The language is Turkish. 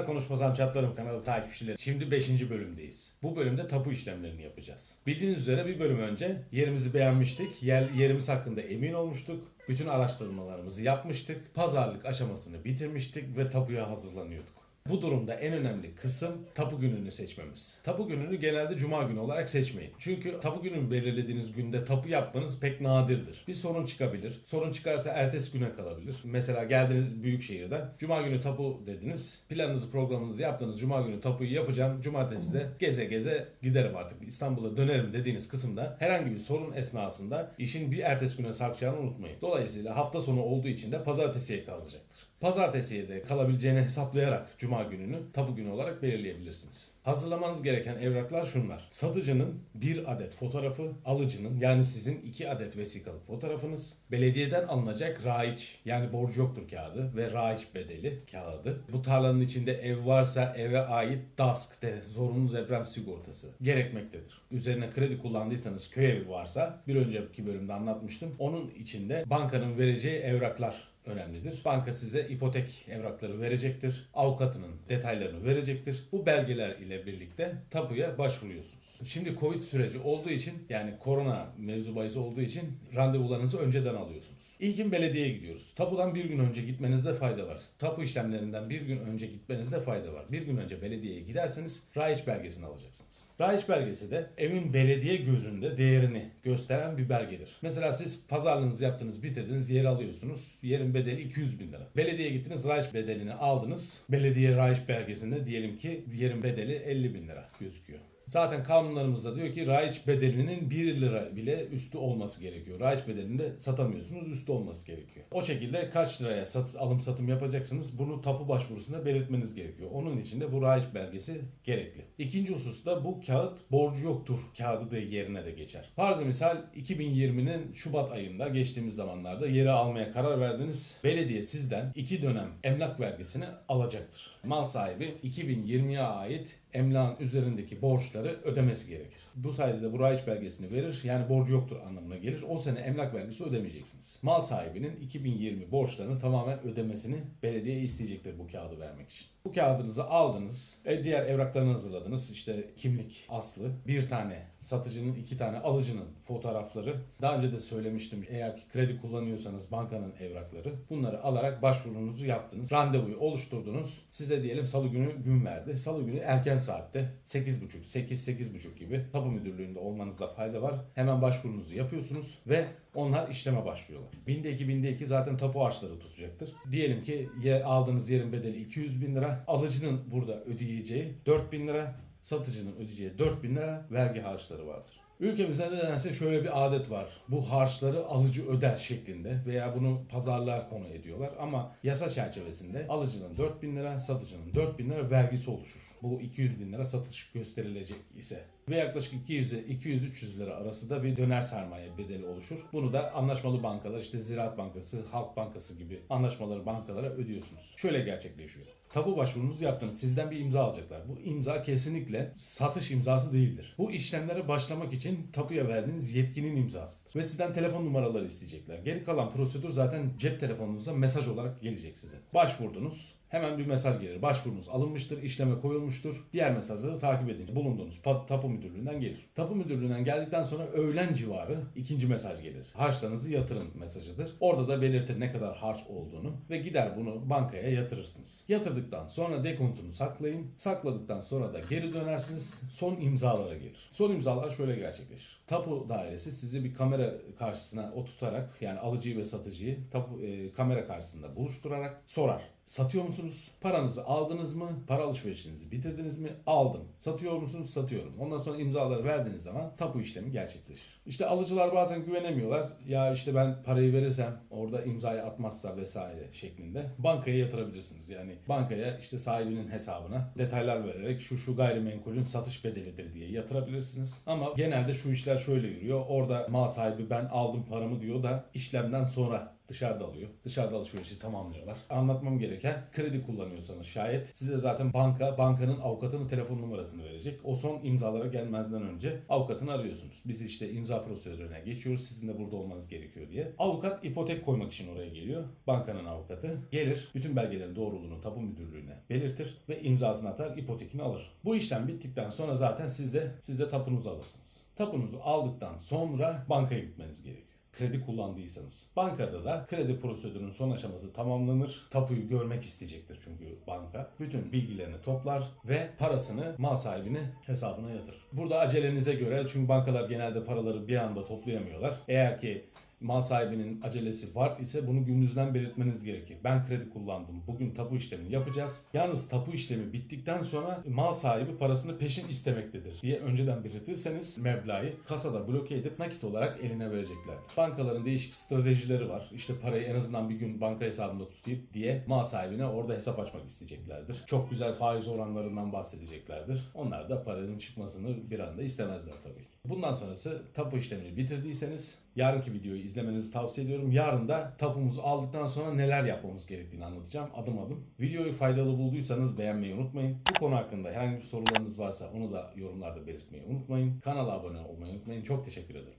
Selamlar Konuşmasam Çatlarım kanalı takipçileri. Şimdi 5. bölümdeyiz. Bu bölümde tapu işlemlerini yapacağız. Bildiğiniz üzere bir bölüm önce yerimizi beğenmiştik. Yer, yerimiz hakkında emin olmuştuk. Bütün araştırmalarımızı yapmıştık. Pazarlık aşamasını bitirmiştik ve tapuya hazırlanıyorduk. Bu durumda en önemli kısım tapu gününü seçmemiz. Tapu gününü genelde cuma günü olarak seçmeyin. Çünkü tapu gününü belirlediğiniz günde tapu yapmanız pek nadirdir. Bir sorun çıkabilir. Sorun çıkarsa ertesi güne kalabilir. Mesela geldiniz büyük şehirden. Cuma günü tapu dediniz. Planınızı programınızı yaptınız. Cuma günü tapuyu yapacağım. Cumartesi de geze geze giderim artık. İstanbul'a dönerim dediğiniz kısımda herhangi bir sorun esnasında işin bir ertesi güne sarkacağını unutmayın. Dolayısıyla hafta sonu olduğu için de pazartesiye kalacaktır. Pazartesiye de kalabileceğini hesaplayarak Cuma gününü tapu günü olarak belirleyebilirsiniz. Hazırlamanız gereken evraklar şunlar. Satıcının bir adet fotoğrafı, alıcının yani sizin iki adet vesikalık fotoğrafınız, belediyeden alınacak raiç yani borcu yoktur kağıdı ve raiç bedeli kağıdı. Bu tarlanın içinde ev varsa eve ait DASK de zorunlu deprem sigortası gerekmektedir. Üzerine kredi kullandıysanız köy evi varsa bir önceki bölümde anlatmıştım. Onun içinde bankanın vereceği evraklar önemlidir. Banka size ipotek evrakları verecektir. Avukatının detaylarını verecektir. Bu belgeler ile birlikte tapuya başvuruyorsunuz. Şimdi Covid süreci olduğu için yani korona mevzu bahis olduğu için randevularınızı önceden alıyorsunuz. İlkin belediyeye gidiyoruz. Tapudan bir gün önce gitmenizde fayda var. Tapu işlemlerinden bir gün önce gitmenizde fayda var. Bir gün önce belediyeye giderseniz raiç belgesini alacaksınız. Raiç belgesi de evin belediye gözünde değerini gösteren bir belgedir. Mesela siz pazarlığınızı yaptınız, bitirdiniz, yer alıyorsunuz. Yerin bedeli 200 bin lira. Belediyeye gittiniz, raiç bedelini aldınız. Belediye raiç belgesinde diyelim ki yerin bedeli 50 bin lira gözüküyor. Zaten kanunlarımızda diyor ki raiç bedelinin 1 lira bile üstü olması gerekiyor. Raiç bedelini de satamıyorsunuz, üstü olması gerekiyor. O şekilde kaç liraya sat, alım satım yapacaksınız bunu tapu başvurusunda belirtmeniz gerekiyor. Onun için de bu raiç belgesi gerekli. İkinci hususta bu kağıt borcu yoktur kağıdı da yerine de geçer. Farzı misal 2020'nin Şubat ayında geçtiğimiz zamanlarda yeri almaya karar verdiniz. Belediye sizden iki dönem emlak vergisini alacaktır. Mal sahibi 2020'ye ait emlakın üzerindeki borçları ödemesi gerekir. Bu sayede de bu raiç belgesini verir. Yani borcu yoktur anlamına gelir. O sene emlak vergisi ödemeyeceksiniz. Mal sahibinin 2020 borçlarını tamamen ödemesini belediye isteyecektir bu kağıdı vermek için. Bu kağıdınızı aldınız. E, diğer evraklarını hazırladınız. İşte kimlik aslı. Bir tane satıcının, iki tane alıcının fotoğrafları. Daha önce de söylemiştim. Eğer ki kredi kullanıyorsanız bankanın evrakları. Bunları alarak başvurunuzu yaptınız. Randevuyu oluşturdunuz. Size diyelim salı günü gün verdi. Salı günü erken saatte 8.30, 8, 8.30 gibi tapu müdürlüğünde olmanızda fayda var. Hemen başvurunuzu yapıyorsunuz ve onlar işleme başlıyorlar. Binde iki, binde iki zaten tapu harçları tutacaktır. Diyelim ki aldığınız yerin bedeli 200 bin lira. Alıcının burada ödeyeceği 4 bin lira. Satıcının ödeyeceği 4 bin lira vergi harçları vardır. Ülkemizde nedense şöyle bir adet var. Bu harçları alıcı öder şeklinde veya bunu pazarlığa konu ediyorlar. Ama yasa çerçevesinde alıcının 4 bin lira, satıcının 4 bin lira vergisi oluşur. Bu 200 bin lira satış gösterilecek ise ve yaklaşık 200'e 200-300 lira arası da bir döner sermaye bedeli oluşur. Bunu da anlaşmalı bankalar işte Ziraat Bankası, Halk Bankası gibi anlaşmaları bankalara ödüyorsunuz. Şöyle gerçekleşiyor. Tapu başvurunuzu yaptınız. Sizden bir imza alacaklar. Bu imza kesinlikle satış imzası değildir. Bu işlemlere başlamak için tapuya verdiğiniz yetkinin imzasıdır. Ve sizden telefon numaraları isteyecekler. Geri kalan prosedür zaten cep telefonunuza mesaj olarak gelecek size. Başvurdunuz. Hemen bir mesaj gelir. Başvurunuz alınmıştır, işleme koyulmuştur. Diğer mesajları takip edin. Bulunduğunuz tapu müdürlüğünden gelir. Tapu müdürlüğünden geldikten sonra öğlen civarı ikinci mesaj gelir. Harçlarınızı yatırın mesajıdır. Orada da belirtir ne kadar harç olduğunu ve gider bunu bankaya yatırırsınız. Yatırdıktan sonra dekontunu saklayın. Sakladıktan sonra da geri dönersiniz. Son imzalara gelir. Son imzalar şöyle gerçekleşir. Tapu dairesi sizi bir kamera karşısına oturtarak yani alıcıyı ve satıcıyı tapu, e, kamera karşısında buluşturarak sorar. Satıyor musunuz? Paranızı aldınız mı? Para alışverişinizi bitirdiniz mi? Aldım. Satıyor musunuz? Satıyorum. Ondan sonra imzaları verdiğiniz zaman tapu işlemi gerçekleşir. İşte alıcılar bazen güvenemiyorlar. Ya işte ben parayı verirsem orada imzayı atmazsa vesaire şeklinde bankaya yatırabilirsiniz. Yani bankaya işte sahibinin hesabına detaylar vererek şu şu gayrimenkulün satış bedelidir diye yatırabilirsiniz. Ama genelde şu işler şöyle yürüyor. Orada mal sahibi ben aldım paramı diyor da işlemden sonra dışarıda alıyor. Dışarıda alışverişi tamamlıyorlar. Anlatmam gereken kredi kullanıyorsanız şayet size zaten banka bankanın avukatının telefon numarasını verecek. O son imzalara gelmezden önce avukatını arıyorsunuz. Biz işte imza prosedürüne geçiyoruz. Sizin de burada olmanız gerekiyor diye. Avukat ipotek koymak için oraya geliyor. Bankanın avukatı gelir. Bütün belgelerin doğruluğunu tapu müdürlüğüne belirtir ve imzasını atar, ipotekini alır. Bu işlem bittikten sonra zaten siz de siz de tapunuzu alırsınız. Tapunuzu aldıktan sonra bankaya gitmeniz gerekiyor kredi kullandıysanız. Bankada da kredi prosedürünün son aşaması tamamlanır. Tapuyu görmek isteyecektir çünkü banka. Bütün bilgilerini toplar ve parasını mal sahibinin hesabına yatırır. Burada acelenize göre çünkü bankalar genelde paraları bir anda toplayamıyorlar. Eğer ki mal sahibinin acelesi var ise bunu gününüzden belirtmeniz gerekir. Ben kredi kullandım. Bugün tapu işlemini yapacağız. Yalnız tapu işlemi bittikten sonra mal sahibi parasını peşin istemektedir diye önceden belirtirseniz meblağı kasada bloke edip nakit olarak eline vereceklerdir. Bankaların değişik stratejileri var. İşte parayı en azından bir gün banka hesabında tutayım diye mal sahibine orada hesap açmak isteyeceklerdir. Çok güzel faiz oranlarından bahsedeceklerdir. Onlar da paranın çıkmasını bir anda istemezler tabii ki. Bundan sonrası tapu işlemini bitirdiyseniz yarınki videoyu izlemenizi tavsiye ediyorum. Yarın da tapumuzu aldıktan sonra neler yapmamız gerektiğini anlatacağım adım adım. Videoyu faydalı bulduysanız beğenmeyi unutmayın. Bu konu hakkında herhangi bir sorularınız varsa onu da yorumlarda belirtmeyi unutmayın. Kanala abone olmayı unutmayın. Çok teşekkür ederim.